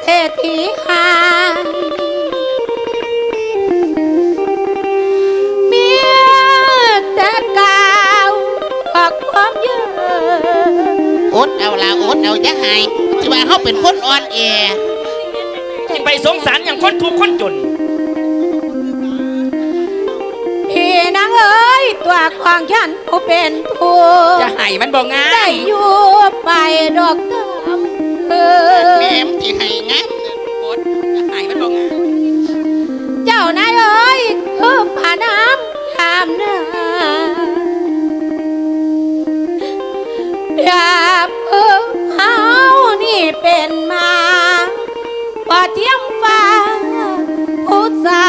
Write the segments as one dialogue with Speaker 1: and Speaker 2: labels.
Speaker 1: เศรษฐีหางเมียแต่กาวขอความเยอะ
Speaker 2: อดเอาละอดเอาจะหายที่ว่าเขาเป็นคนอ่อนแอ
Speaker 3: ที่ไปสงสารอย่างคนทุกข์คนจน
Speaker 1: พี่นางเอ้ยตัวของฉันผู้เป็นผู้
Speaker 4: จะให้มันบ่ง่า
Speaker 1: ได้
Speaker 4: ย
Speaker 1: อยู่ไปดอกตามเออ
Speaker 2: แม่มที่ให้งาม
Speaker 4: กดจะให้มันบ่ง่าย
Speaker 1: เจ้านายเอ้ยคือผ่าน้ำข้ามนาอยากเออเฮานี่เป็นมาพอเทียมฟ้าผู้สา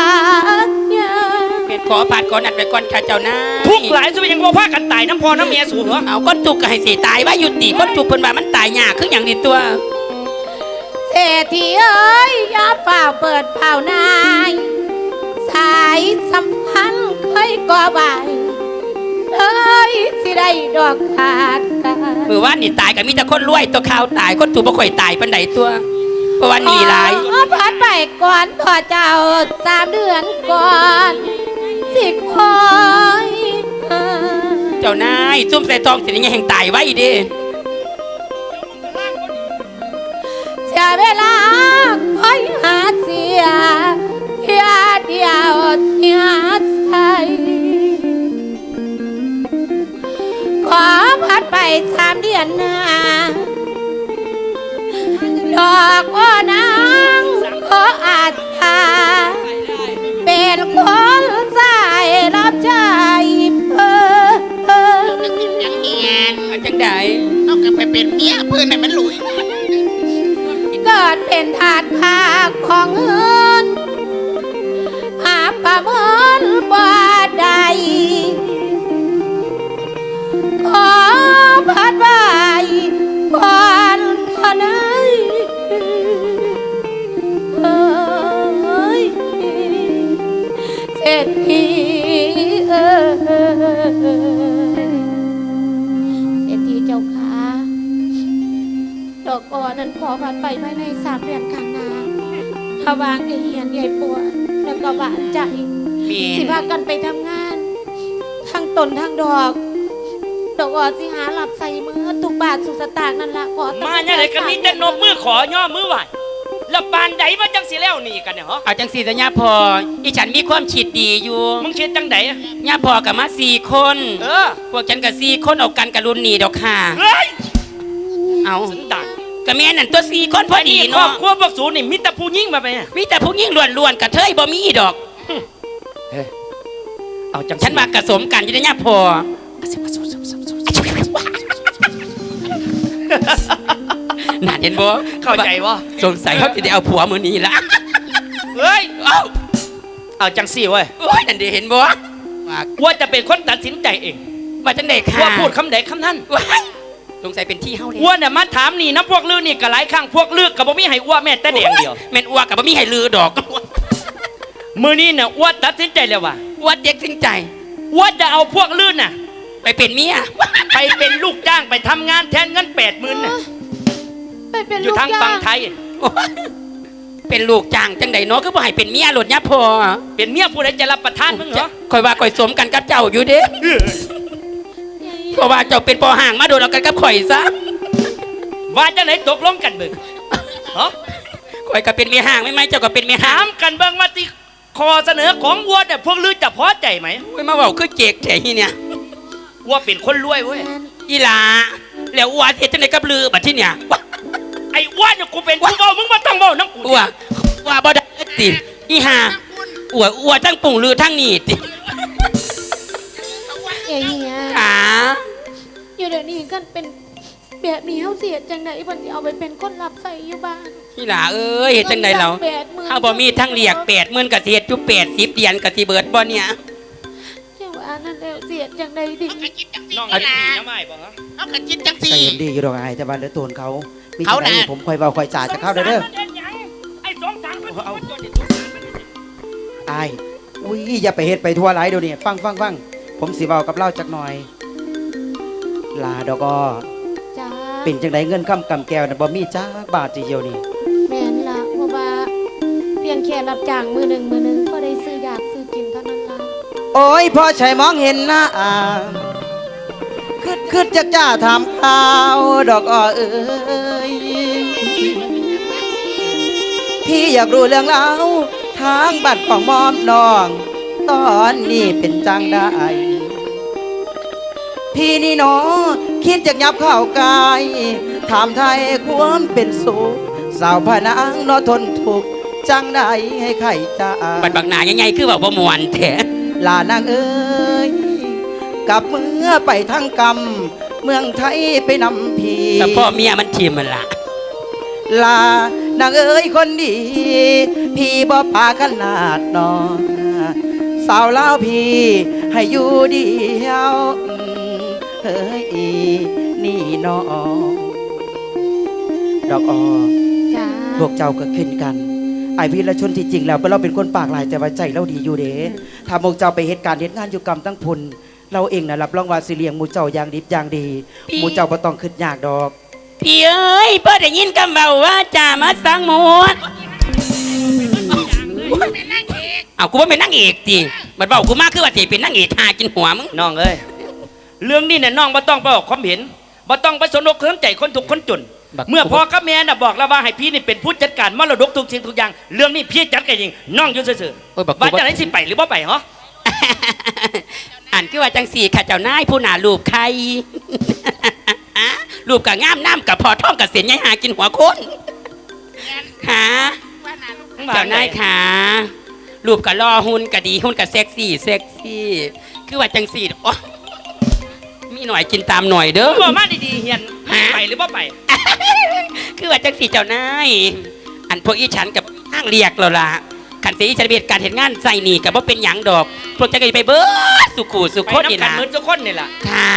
Speaker 1: ญา
Speaker 4: เพชรขอผ่านก่อนอัดไปก่อนค่ะเจ้านาย
Speaker 3: ทุกข์หลายสุดยังบ่พากันตายน้ำพอน้ำเมียสูเหรอ
Speaker 4: เอาก้นจุกก็ให้สิตายว่ายุติก้นจุกเพิ่นว่ามันตายยากคืออย่างนี้ตัว
Speaker 1: เศรษฐีเอ้ยอย่าเฝ้าเปิดเผานาย สายสัมพันธ์เคยก่อใบเอ้ยสิได้ดอกขาดกัน
Speaker 4: มือว่านี่ตายก็มีแต่คนรวยตัวข่าวตายคนถูกบ่ค่อยตายปานใดตัวเพราะว่าหนีหลาย
Speaker 1: ขอพัดไปก่อนต่อเจ้าสามเดือนก่อนสิคอย
Speaker 4: เจ้านายซุ่มใส่ทองสิยังแห่งตายไว้เดิ
Speaker 1: เวลาคอยหาเสียเทียเดียวเทียใสขอพัดไปสามเดือนหน้าดอกว่านางขออาจทาเป็นคนสายรับใจเพิ่ม
Speaker 2: ยังเงียน
Speaker 4: จังได
Speaker 2: เอากลับไปเป็นเมียเพื่อนให้มันลุย
Speaker 1: กิดเป็นทาสภาคของเงินหาประเมินบ่ได้ขอพัดไว้ก่อนเท่า อ่อนนั้นขอผ่านไปภายในสามเดือนข้างหน้าถ้าวางไอเหียนใหญ่ปวดแล้วก็บาดใจ
Speaker 4: มี
Speaker 1: สิพากันไปทำงาน ทั้งตนทั้งดอกดอกอ่อนสิหาหลับใส่มือทุกบาทสุดสตางค์นั่นละขอ
Speaker 3: มาเนี่ยไหนก็มีแต่นบมือขอย่อมือไหวแล้วปานใดมาจังสิแล้วหนี่กันเนี่ยเหรอ
Speaker 4: เอาจังสีสัญญาพออีฉันมีความคิดดีอยู่
Speaker 3: มึงคิดจังไดอะ
Speaker 4: ญาพอกับมาสี่คน
Speaker 3: เออ
Speaker 4: พวกฉันกับสี่คนเอากันกับรุ่นนี่ดอกค่ะ
Speaker 3: เฮ้ย
Speaker 4: เอา
Speaker 3: สันดาน
Speaker 4: ก็แม่นั่นตัวสี่คนพอดี
Speaker 3: ครอบ
Speaker 4: เนาะ
Speaker 3: ครัวพวกสูนี่มีแต่ผู้ยิ่งมาไปอะ
Speaker 4: มีแต่ผู้หญิงล้วนๆกับเทยบ่มีดอก
Speaker 3: เอาจัง
Speaker 4: ฉันว่ากระสมกันอยู่ในญาพอน่าเห็นบ่
Speaker 3: เข้าใจวะ
Speaker 4: สงสัยเขาจะได้เอาผัวมือนี้ละ
Speaker 3: เฮ้ย
Speaker 4: เอ้า
Speaker 3: เอาจังสิเว้ย
Speaker 4: โอ้ยนั่นเดีเห็นบ่ว่า
Speaker 3: ว่าจะเป็นคนตัดสินใจเอง
Speaker 4: ว่าจังไดค่ะ
Speaker 3: ว่าพูดคำใดคำนั้น
Speaker 4: ว้าย สงสัยเป็นที่เฮาเลย
Speaker 3: อ้วนเนี่ยมาถามนี่นะพวกลือนี่ก็หลายครั้งพวกลือกับบ่มีให้อ้วนแม่แต่แดงเดียว
Speaker 4: แม่นอ้วกกับบ่มีให้ลือดอก
Speaker 3: มือนี้เนี่ยอ้วนตัดสินใจแล้วว่า
Speaker 4: อ้วกเด็กสิ้นใจ
Speaker 3: อ้วนจะเอาพวกลือน่ะ
Speaker 4: ไปเป็นเมีย
Speaker 3: ไปเป็นลูกจ้างไปทำงานแทนเงินแปดหมื่นน่ะ
Speaker 1: ไปเป็น
Speaker 3: อยู่
Speaker 1: ลูก
Speaker 3: ทาง
Speaker 1: จ้า
Speaker 3: ฝั่งไทย
Speaker 4: โอ้ยเป็นลูกจ้างจังใดเนาะคือบ่ให้เป็นเมียหลดญาพอ
Speaker 3: เป็นเมียผู้ใดจะรับประทานมึงเหรอ
Speaker 4: คอยว่าคอยสมกันกับเจ้าอยู่เด้ เพราะว่าเจ้าเป็นปอห่างมาโดนเอากันกับข่อยซะ
Speaker 3: ว่าจะไหนตกลงกันเบิ่งฮะ
Speaker 4: ข่อยก็เป็นเมียห่างไม่ไหมเจ้าก็เป็นเมียห่า
Speaker 3: ถางมกันเบิ่งว่าที่คอเสนอของอ้วนเนี่ยพวกลือจะพอใจไหม
Speaker 4: โอ้ยมาเว้าคือเจกแท้ฮีเนี่ย
Speaker 3: ว่าเป็นคนรวยเว้ย
Speaker 4: อีหลาแล้วอ้วเฮ็ดจังไดกับลือบัดที่เนี่ยว้า
Speaker 3: ไอ้อ้วนเนี่ยกูเป็นผู้เว้ามึงมาต้องเว้าน้ำกู
Speaker 4: อ้วว่าบ่ได้ติอีห่าอ้วอ้วทั้งปุ่งลือทั้งนี่ติ
Speaker 1: อยู่เดี๋ยวนี้กันเป็นแบบนี้เฮาเสียจังไดเพิ่นสิเอาไปเป็นคนรับใส่อยู่บ้าน
Speaker 4: อีหลาเอ้ยเฮ็ดจังไดเรา
Speaker 1: แปดหมื่น
Speaker 4: เฮาบ่มีทั้งเรียก80,000ก็สิเฮ็ดอยู่80เดือนก็สิเบิดบ่เนี่ย
Speaker 1: เจ้าว่านั่นแล้วเสียจังไดดี
Speaker 2: เขากระจิตจังสี
Speaker 3: น้อง
Speaker 2: นี่
Speaker 3: อันนี้
Speaker 2: ล่ะ
Speaker 3: ยังไม่บอกเหรอ
Speaker 2: เขากระจิตจัง
Speaker 5: ใจ
Speaker 2: สี
Speaker 5: เย็นดีอยู่ดอกไอ้แต่บ้านเหลือโตนเขามี
Speaker 2: เขา
Speaker 5: ที่ไหน
Speaker 2: น่ะ
Speaker 5: ผมคอยเบาคอยจ่าจะเข้าเด้อเด้อ
Speaker 3: ไอ้สองสามคน
Speaker 5: เอา
Speaker 3: ตัวเด็ดตัวสามมัน
Speaker 5: ไอ้ายอุ้ยอย่าไปเฮ็ดไปทั่วไรเดี๋ยวนี้ฟังฟังฟังผมสิเบากับเล่าจักหน่อย ลาดอกอ
Speaker 1: จ้า
Speaker 5: เป็นจังไดเงินค้ำกำแก้วน่ะบ่มีจ้าบาททีเดียวนี่
Speaker 1: แม่นล่ะรับจ้างมือหนึ่งมือหนึ่งก็ได้ซื้ออยากซื้อกินเท่านั้นล่ะ
Speaker 5: โอ้ยพอใช่มองเห็นหน้าอ่างคืดคืดจักจ้าทำข้าวดอกอ้อเอ้ยพี่อยากรู้เรื่องราวทางบัตรของมอมน้อง ตอนนี้เป็นจังได้ พี่นี่หนอคิดจากยับเข้ากายถามไทยความเป็นสุขสาวพนางนอทนทุกข์จังได้ให้ไข่จ้า
Speaker 4: บัดบักหนายังไงคือแบบว่ามวนแท้
Speaker 5: ลานางเอ้ยกลับเมื่อไปทั้งกรรม เมืองไทยไปนำพี
Speaker 4: แต่พ่อเมียมันทีมมันละ
Speaker 5: ลานางเอ้ยคนดี พี่บ่ปาขนาดนอน สาวเล่าวพี่ให้อยู่เดียวอืม เฮ้ยนี่น้องดอกออ
Speaker 1: จ้า
Speaker 5: พวกเจ้าก็ขึ้นกันไอวีละชนที่จริงแล้วเราเป็นคนปากหลายแต่ว่าใจเราดีอยู่เด้ถ้าพวกเจ้าไปเหตุการณ์เหตุงานอยู่กรรมตั้งพุนเราเองนะรับรองว่าสิเลียงหมูเจ้าอย่างดิบอย่างดีหมูเจ้าก็ต้องขึ้นยากดอก
Speaker 4: พี่เอ้ยเพื่อได้ยินคำเบาว่าจ่ามาสังหมดเอากูว่าเป็นนางเอกจีมันเบากูมากคือว่าจีเป็นนางเอกหากินหัวมึง
Speaker 3: น้องเอ้ย เรื่องนี้เนี่ยน้องบ่ต้องไปออกความเห็นบ่ต้องไปสนอกเครื่องใจคนทุกข์คนจน
Speaker 4: บัก
Speaker 3: เมื่อพ่อกับแม่น่ะบอกแล้วว่าให้พี่นี่เป็นผู้จัดการมรดกทุกสิ่งทุกอย่าง เรื่องนี้พี่จัดกันเองน้องอยู่ซื่อ
Speaker 4: โอ้ยบัก
Speaker 3: ๆ
Speaker 4: กู
Speaker 3: ว่า
Speaker 4: บ่
Speaker 3: จะไหนสิไปหรือบ่ไปเหรอ
Speaker 4: อ่านคือว่าจังสี่ค่ะเจ้านายผู้หนารูปใคร รูปกับง่ามน้ำกับพอท่องกับเสียนยายหากินหัวคนค่ะเจ้านายค่ะรูปกับล่อหุ่นกับดีหุ่นกับเซ็กซี่เซ็กซี่ คือว่าจังสี่โอ๊ย มีหน่อยกินตามหน่อยเด้อ
Speaker 3: บอกมาดีๆเฮียน
Speaker 4: ฮะ
Speaker 3: ไปหรือบ่ไป
Speaker 4: คือว่าจังสี่เจ้านายอันพวกอีฉันกับห้างเรียกเราละขันสีฉันเบียดการเห็นงานใส่หนีกับว่าเป็นหยังดอกพวกจะไปเบิดสุขูสุข
Speaker 3: ไป
Speaker 4: โคตรนี่
Speaker 3: น้ำกัน
Speaker 4: ละ
Speaker 3: เหมือนทุกคนนี่แหละ
Speaker 4: ค่ะ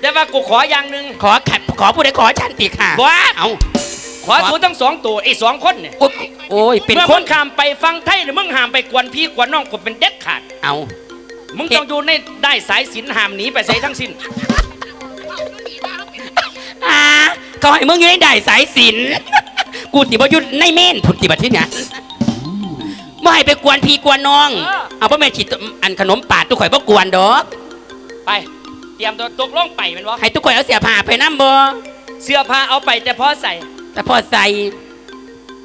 Speaker 3: แต่ว่ากูขออย่างหนึ่ง
Speaker 4: ขอขัดขอผู้ใดขอฉันตีค่ะ
Speaker 3: ว้า
Speaker 4: เอา
Speaker 3: ขอสูทั้งสองตัวไอ้สองคนเนี่ย
Speaker 4: โอ๊ยโอ้ยเป็น
Speaker 3: เมื่อ
Speaker 4: ค
Speaker 3: คนนข้ามไปฟังไทยหรือมึงห้ามไปกวนพี่กวนน้องกูเป็นเด็ดขาด
Speaker 4: เอา
Speaker 3: มึงต้องอยู่ในได้สายสินห้ามหนีไปใส่ทั้งสิ้น
Speaker 4: อ่าเขาให้มึงอยู่ในได้สายสินกูติบอยุดในเม่นผุนติบัดที่เนี่ยไม่ให้ไปกวนพี่กวนน้อง
Speaker 3: เออ
Speaker 4: เอาพ่อแม่ฉีดอันขนมปาดตุกข่อยบ่กวนดอก
Speaker 3: ไป เตรียมตัวตกลงไปแมันวะ
Speaker 4: ให้ตุกข่อยเอาเสียผ้าไปน้ำบ่
Speaker 3: เสื้อผ้าเอาไปแต่พอใส่
Speaker 4: แต่พอใส่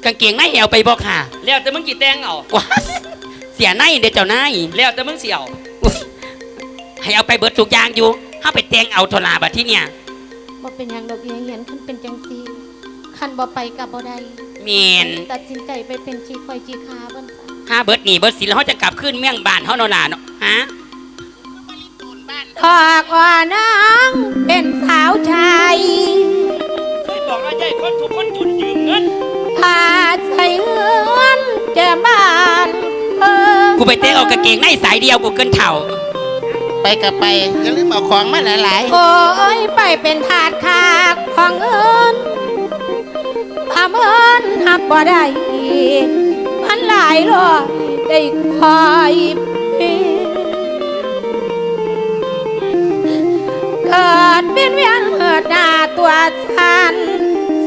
Speaker 4: กางเกงในเอวไปบ่ค่ะ
Speaker 3: แล้วแต่มึงกี่แตงเอา
Speaker 4: ว้าเสียในเด็ดเจ้านาย
Speaker 3: แล้วแต่มึงเสียว
Speaker 4: อุ๊ย ให้เอาไปเบิดทุกอย่างอยู่ห้าไปแต่งเอาโทลาบัดที่เนี่ย
Speaker 1: บ่เป็นหยังดอกเอียงเห็นคันเป็นจังซี่คันบ่ไปกับบ่ได้
Speaker 4: เมียน
Speaker 1: ตัดสินใจไปเป็นชีคอยจีคาเบิ่นซะ
Speaker 4: ห้าเบิดหนีเบิดสินแล้วเขาจะกลับขึ้นเมี่ยงบ้านเขาโนนาเนาะฮะ
Speaker 1: หากว่านางเป็นสาวชาย
Speaker 3: เคยบอกว่าใหญ่คนทุกคนจุนยืมเงิน
Speaker 1: พาใจเงินแจะบ้านเออ
Speaker 4: กูไปเตะเอากางเกงในสายเดียวกูเกินเท่า
Speaker 2: ไปกับไปอย่าลืมเอาของมาหลาย
Speaker 1: โอ้ยไปเป็นทาสขาดของเอินทำเอินหับบ่ได้อีกมันหลายรอยได้คอยพี่เกิดเป็นเวียนเมิดหน้าตัวฉัน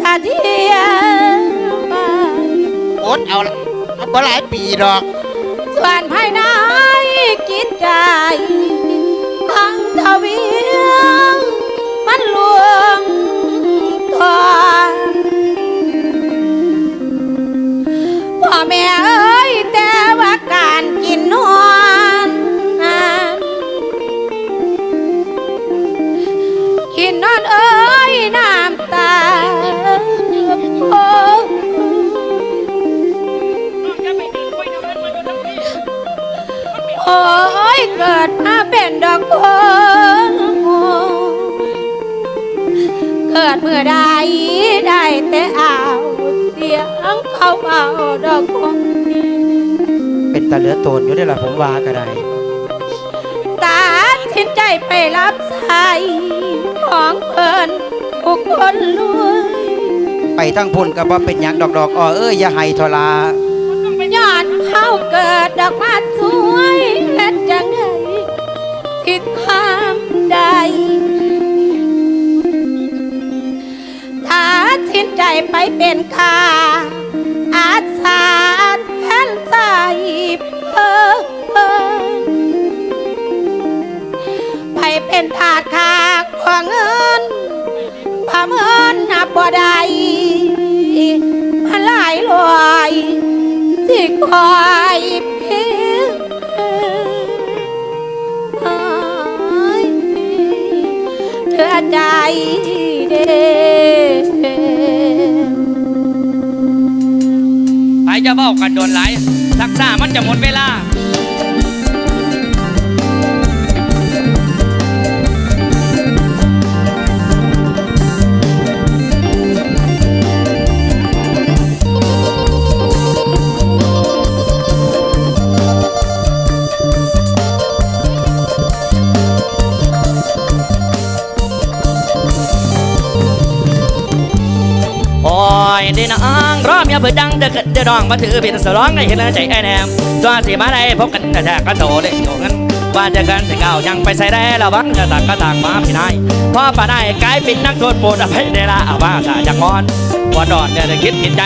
Speaker 1: สะเทียนไป
Speaker 2: ๆอดเอาเอาบ่หลายปีดอก
Speaker 1: ส่วนภายในกิจใจทั้งทวีงมันลวงตอนพ่อ
Speaker 3: แม่
Speaker 1: กิดมาเป็นดอกคนเกิดเมื่อใดได้แต่เอาเสียงเขาเอาดอกคน
Speaker 5: เป็นตาเหลือโตนอยู่ได้อละผมว่าก็ได้
Speaker 1: ตัดสินใจไปรับใช้ของเพิ่นทุกคนรวย
Speaker 5: ไปทั้งพุ่นก็บ่เป็นหยังดอกดอกอ้อเอ้ยอย่าให้ทลา
Speaker 1: ย้อนเขาเกิดดอกมาสวยเฮ็ดจัง คิดทำใด้ถ้าทิ้นใจไปเป็นกาอาสาแทนใจเพิ่มไปเป็นทาสขาขวางเงินพะเมินนับบ่ได้มาหลายลอยที่คอย ใจเด้
Speaker 3: ไปจะเบ้ากันโดนหลายทักษะมันจะหมดเวลา ดังเด็กเดนองมาถือเป็นสร้องในเห็นใจไอ้แนมตัวสีมาได้พบกันแต่ก็โตเลยโยงันว่าจะกันสิเก่ายังไปใส่ได้ระวังจะตักก็ต่างมาพี่นายพอป่าได้กลายเป็นนักโทษโปรดอภัยได้ละอาว่าถ้าอย่างงอนวันดอนเนี่ยได้คิดผิดใจ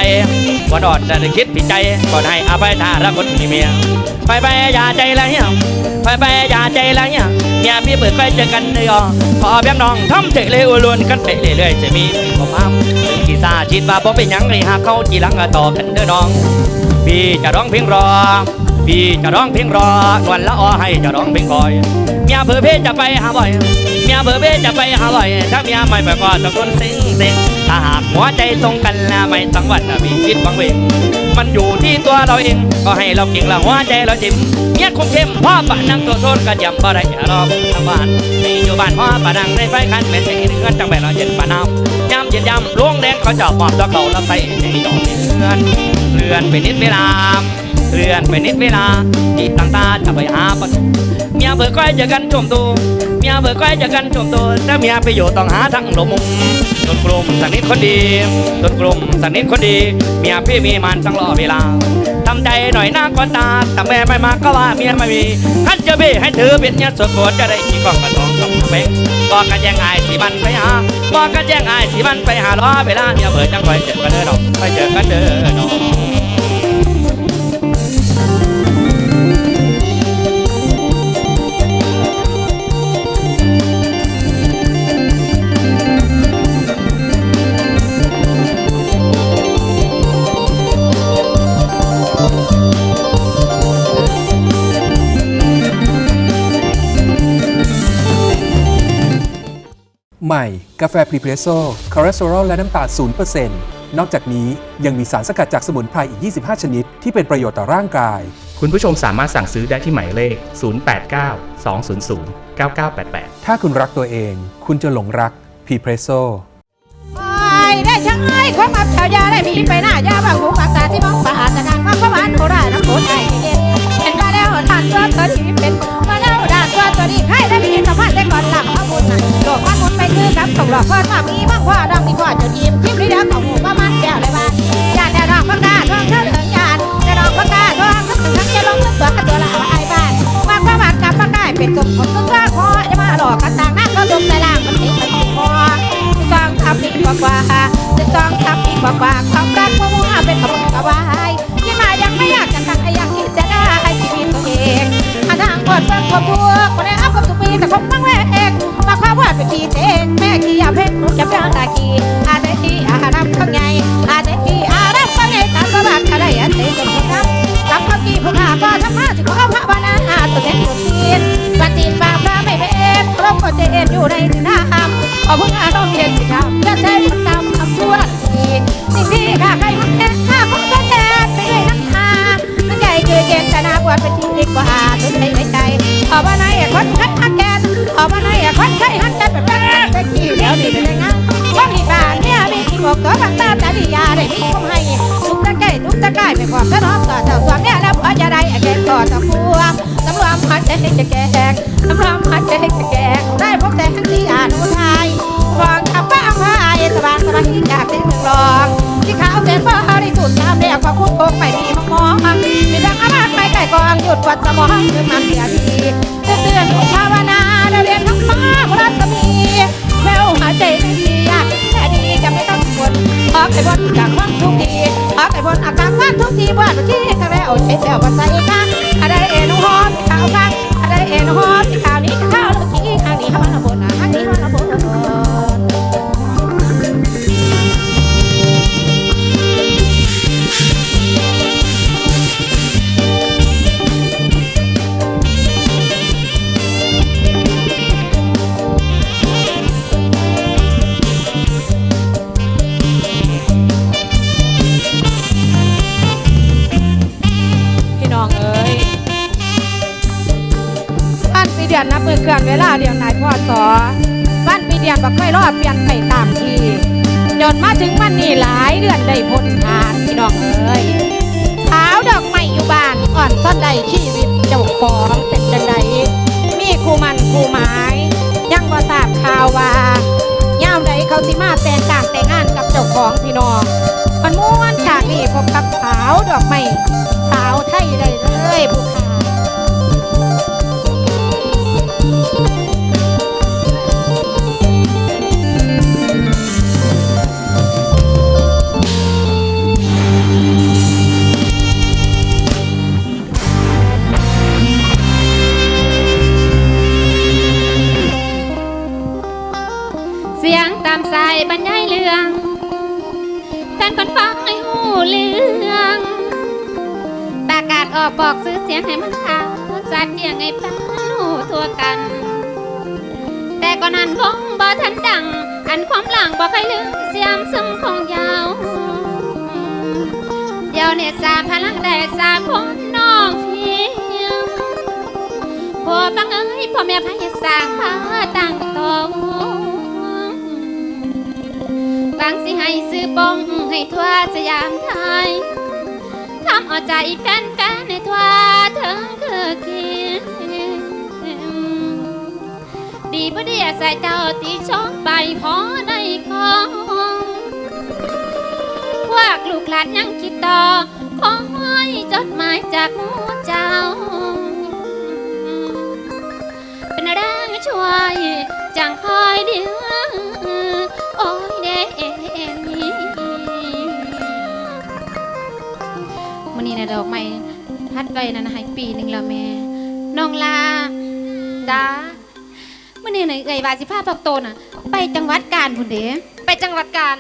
Speaker 3: วันดอนเนี่ยได้คิดผิดใจก่อนให้อภัยทารักคนมีเมีย ไปไปอย่าใจละเหี้ยไปไปอย่าใจละเหี้ยเมียพี่เปิดไปเจอกันเลยอ่อพอเบี้ยงน้องทำเตะเลยอุลวนกันไปเรื่อยๆจะมีความพามถึงกีซาชิดว่าบ่เป็นยังเลยหากเขาจีหลังก็ต่อกันเด้อน้อง พี่จะร้องเพลงรอ พี่จะร้องเพลงรอนวลละออให้จะร้องเพลงคอย เมียเผื่อเพจะไปหาบ่อย เมียเผื่อเพจะไปหาบ่อย ถ้าเมียไม่ไปก็ต้องคนสิงสิงถ้าหากหัวใจตรงกันแล้วไม่ต้องวั่นนะพี่คิดบังเวงมันอยู่ที่ตัวเราเอง ก็ให้เราเก่งละหัวใจเราจิ้มเมียคงเข้มพ่อปะนังตัวโทษก็ยำบ่ได้รอบทางบ้านนี่อยู่บ้านพ่อปะนังได้ไฟคันแม่นใส่เงินจังไปเราเย็นปะน้ำยำเย็นยำล่วงแดงเขาจะมอบดอกเขาแล้วใส่ในดอกเงิน เลื่อนไปนิดเวลาเลื่อนไปนิดเวลาที่ต่างตาจะไปหาประตูเมียเบื่อก้อยจอกันชมตูเมียเบื่อก้อยจอกันชมตูถ้าเมียไปอยู่ต้องหาทั้งหลบมุมต้นกลุ่มสักนิดคนดีต้นกลุ่มสักนิดคนดีเมียพี่มีมันต้องรอเวลาทำใจหน่อยหน้าก่อนตาแต่แม่ไม่มาก็ว่าเมียไม่มีท่านจะบ้ให้เธอเป็นเนี่ยสดโกรธจะได้มีกล้องกระทองกับเป้งบอกกันแย่งไงายสิมันไปหาบอกกันแย่งไงายสิมันไปหารอเวลาเมียเบื่อจังคอยเจอกันเด้อดอกคอยเจอกันเด้อดอก
Speaker 6: ใหม่ กาแฟพรีเพรสโซ่คอเลสเตอรอลและน้ำตาล0%นนอกจากนี้ยังมีสารสกัดจากสมุนไพรอีก 25 ชนิด ที่เป็นประโยชน์ต่อร่างกาย
Speaker 7: คุณผู้ชมสามารถสั่งซื้อได้ที่หมายเลข 089 200 9988
Speaker 6: ถ้าคุณรักตัวเอง คุณจะหลงรักพรีเพรสโซ่
Speaker 1: คอยได้ใช้ของอับชาวยาได้มีไปหน้ายาบางหูปากตาที่มองผ่านจากการความความหวานโคราชน้ำโขงไทยเย็นเห็นมาแล้วทานตัวตัวนี้เป็นมาแล้ว ดานตัวตัวนี้ใครได้มีสัมผัสได้ก่อนหลังข้อมูลโลกมันมุนไปคือกับตกหลอกก้อนมามีมากกว่าดังมีกว่าจนยิ้มทิมลีเดียวของหมูประมาณแก้วเลยว่าญาติดอกพักกาทองเท่าเถิงญาติดอกพักกาทองทั้งทั้งจะลงตัวตัวละไอ้บ้านวาความหวานกับพักกาเป็นกลุ่มของซึ่งว่าพอจะมาหลอกกันต่างหน้าก็ตรงแต่ล่างมันติดมันติดคอต้องทำอีกกว่ากว่าต้องทำอีกกว่ากว่าความรักำขอพึ่งอาต้องเห็นสิครับจะใช้ผลตามคำชั่วทีสิ่งที่ข้าใครมันแค่ข้าคงก็แทนไปด้วยน้ำตาน้ำใจคือเจตนาบวชเป็นที่ดีกว่าทุกใจในใจขอว่าในคนไข้ฮักแกนขอว่าในคนไข้ฮักแกนแบบนั้นแต่กี่เดี๋ยวนี้เป็นยังไงว่ามีบ้านเนี่ยมีที่บอกก็บังตาตาดียาได้มีคมให้ทุกตะไก่ทุกตะไก่ไม่ความสนอมต่อเจ้าสวเนี่ยแล้วพอจะได้แกนก่อตะพัวสำรวมหันใจจะแกงสำรวมหันใจจะแก หยุดวัดสมอมันเสียทีเตือนของภาวนาเรียนทั้งฟ้ารัศมีแววหาใจไม่ดีอยากแค่ดีจะไม่ต้องปวดออกไปบนจากห้องทุกทีออกไปบนอากาศวันทุกทีว่าทุกทีก็แล้วใช้เซลล์ภาษาอีกครั้งอะไรเอ็นวฟังอะไรเอ็น มื
Speaker 8: อเคลื่อนเวลาเดียวนายพ่อสอวันปีเดือนบ่เคยรอเปลี่ยนไปตามทีจนมาถึงวันนี้หลายเดือนได้พ้นผ่านพี่น้องเอ้ยสาวดอกไม้อยู่บ้านอ่อนซ่อนใดชีวิตเจ้าของเป็นจังใดมีคู่มันคู่หมาย ยังบ่ทราบข่าวว่าย่ามใดเขาสิมาแต่งการแต่งงานกับเจ้าของพี่น้องมันม่วนฉากนี้พบกับสาวดอกไม้สาวไทยได้เลยผู้ขา สียงให้มันข่าวจัดเดียงไงป้าหูทั่วกัน แต่ก่อนนั้นคงบ่ทันดัง อันความหลังบ่เคยลืมเสียมซึมคงยาวเดี๋ยวเนี่ยสาพลังได้สาคนน้องเพียงพ่อฟังเอ้ยพ่อแม่พายสาพาตั้งโตบางสิให้ซื้อบงให้ทั่วสยามไทยทำเอาใจแฟน แฟนในทั่วถึงคือกินดีบ่ดีใส่เจ้าตีช่องไปพอในคองพวกลูกหลานยังคิดต่อขอให้จดหมายจากหมูเจ้า เป็นแรงช่วยจังคอยเดียวโอ้ยเดมันนี้นะดอกไม้ พัดไปนั่นนะให้ปีหนึ่งแล้วแม่น้องลาดามันนี้นะเอ่ยว่าสิพาทกโตน่ะ ไปจังหวัดกาญพุ่นเด้ไปจังหวัดกาญ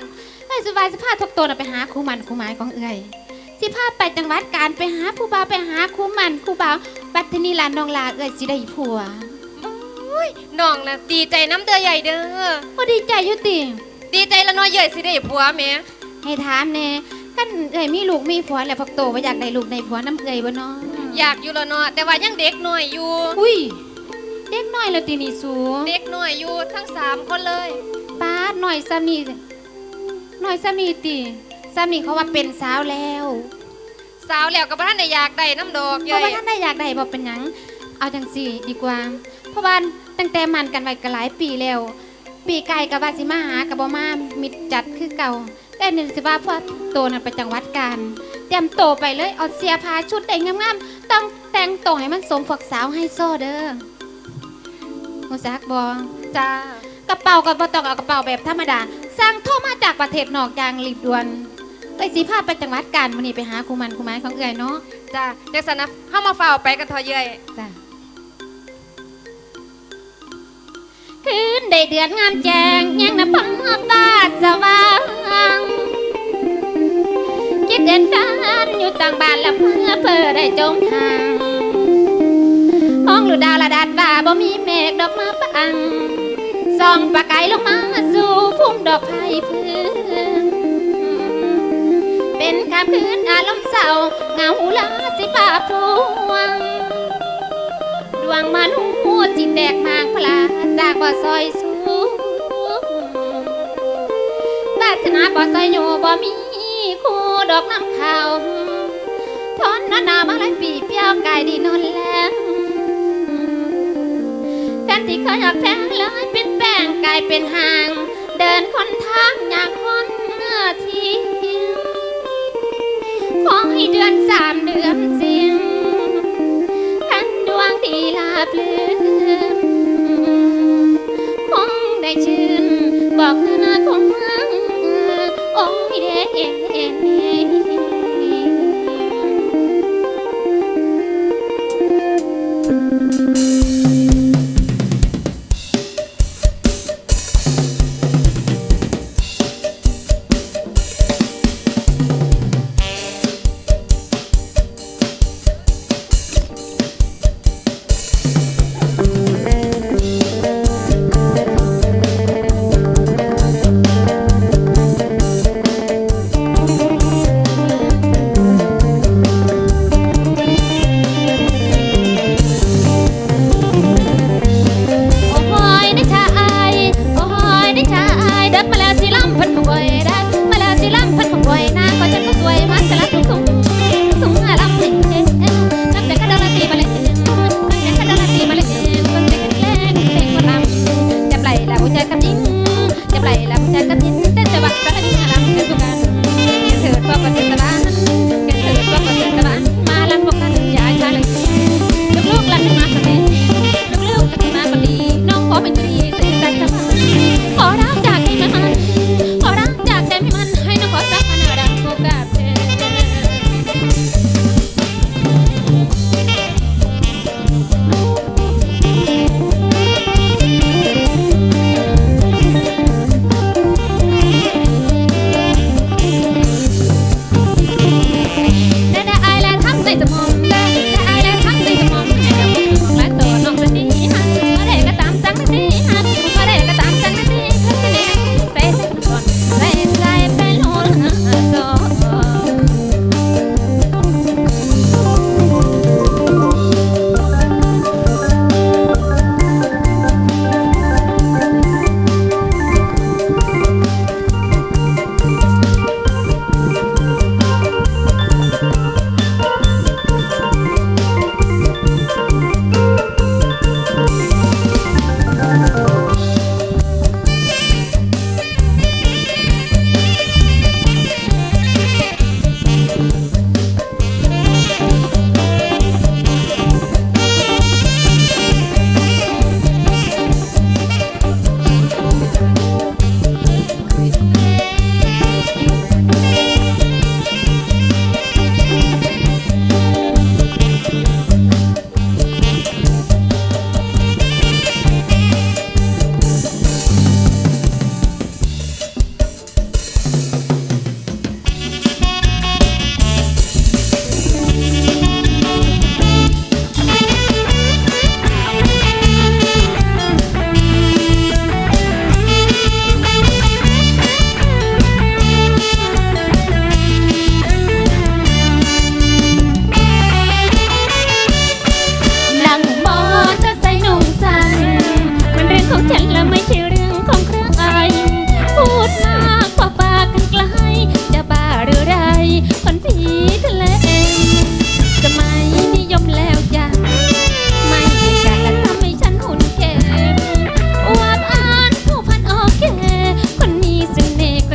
Speaker 8: เอ้ยสิว่าสิพาทกโตน่ะไปหาครูมันครูหมายของเอ่ยสิพาไปจังหวัดกาญไปหาผู้บ่าวไปหาครูมันครูบ่าวบัดทีนี้ล่ะน้องลาเอ่ยสิได้ผัว
Speaker 9: น้องนะดีใจน้ำเดือใหญ่เด้อ
Speaker 8: บ่ดีใจอยู่ติ
Speaker 9: ดีใจละน้อยใหญ่สิได้ผัวแม่
Speaker 8: ให้ถามแน่ กันเอ่ยมีลูกมีผัวแล้วพักโตว่าอยากได้ลูกในผัวน้ำเอ่ยบ่เนาะ
Speaker 9: อยากอยู่ละเนาะแต่ว่ายังเด็กหน่อยอยู่
Speaker 8: อุ้ยเด็กน้อยแล้วตินี่สู
Speaker 9: เด็กหน่อยอยู่ทั้งสามคนเลย
Speaker 8: ป้าดหน่อยซ้ำนี่หน่อยซ้ำนี่ติซ้ำนี่เขาว่าเป็นสาวแล้ว
Speaker 9: สาวแล้วกับท่านได้อยากได้น้ำดอก
Speaker 8: เพ
Speaker 9: ใหญ่
Speaker 8: ราะว่าท่านได้อยากได้บ่เป็นหยัง เอาจังสี่ดีกว่า เพราะว่าตั้งแต่มันกันไว้ก็หลายปีแล้ว ปีไก่กับว่าสิมาหากับบ่มามิดจัดคือเก่า แต่หนึ่งสิว่าพ่อโตนั่นไปจังหวัดกาญเตรียมโตไปเลยเอาเสียผ้าชุดได้งามๆต้องแต่งโตวให้มันสมพวกสาวให้โซเด้อฮู้จักบ่
Speaker 9: จ้าก
Speaker 8: ระเป๋าก็บ่ต้องเอากระเป๋าแบบธรรมดาสร้างโทรมาจากประเทศนอกอย่างรีบด่วนเอ้ยสิพาไปจังหวัดกาญมื้อนี้ไปหาครูมันครูไม้ของเอื้อยเนาะ
Speaker 9: จ้าเดี๋ยวสันนะเข้ามาเฝ้าไปกันเถอะเย้ย
Speaker 8: จ้ะ คืนได้เดือนงามแจงยังนะพังตาสว่างคิดเด่นกันอยู่ต่างบ้านละเพื่อเพื่อได้จมทางห้องหลุดดาวละดาดว่าบ่มีเมฆดอกมาปังส่องประกลงมาสู่พุ่มดอกไผ่พื้นเป็นคำคืนอารมณ์เศร้าเงาหูลาสิป่าพวงดวงมนุษย์ จิตแตกมางพลาจากบ่อซอยสูงบาสนาบ่อซอยโยบ่มีคู่ดอกน้ำขาวทอนนานามาหลายปีเปี้ยวกายดีนอนแล้วแฟนที่เคยอยากแท้เลยเป็นแป้งกลายเป็นหาง เดินคนทางอยากคนเมื่อที่ขอให้เดือนสามเดือนเสียงขัน ดีลาบลืมคงได้ชื่น บอกเธอนาคงมั่งโอ้ยเด็ด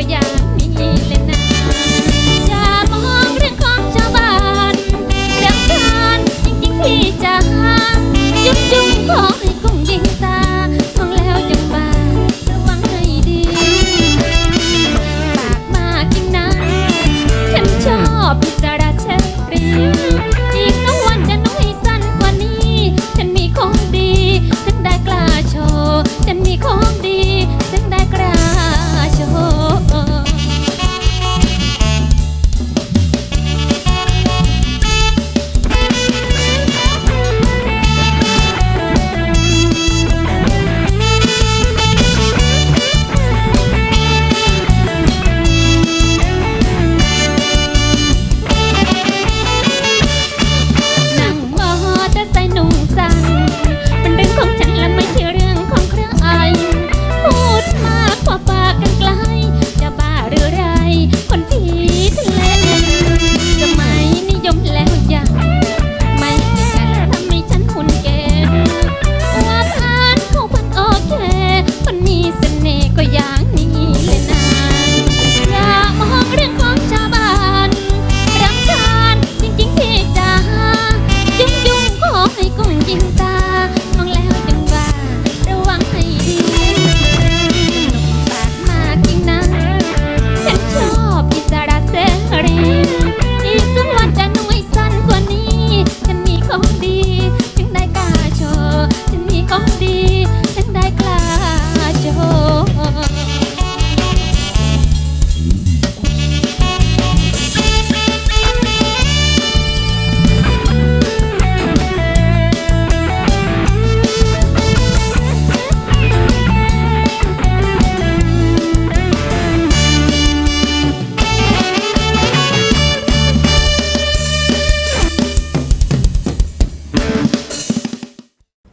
Speaker 8: gia.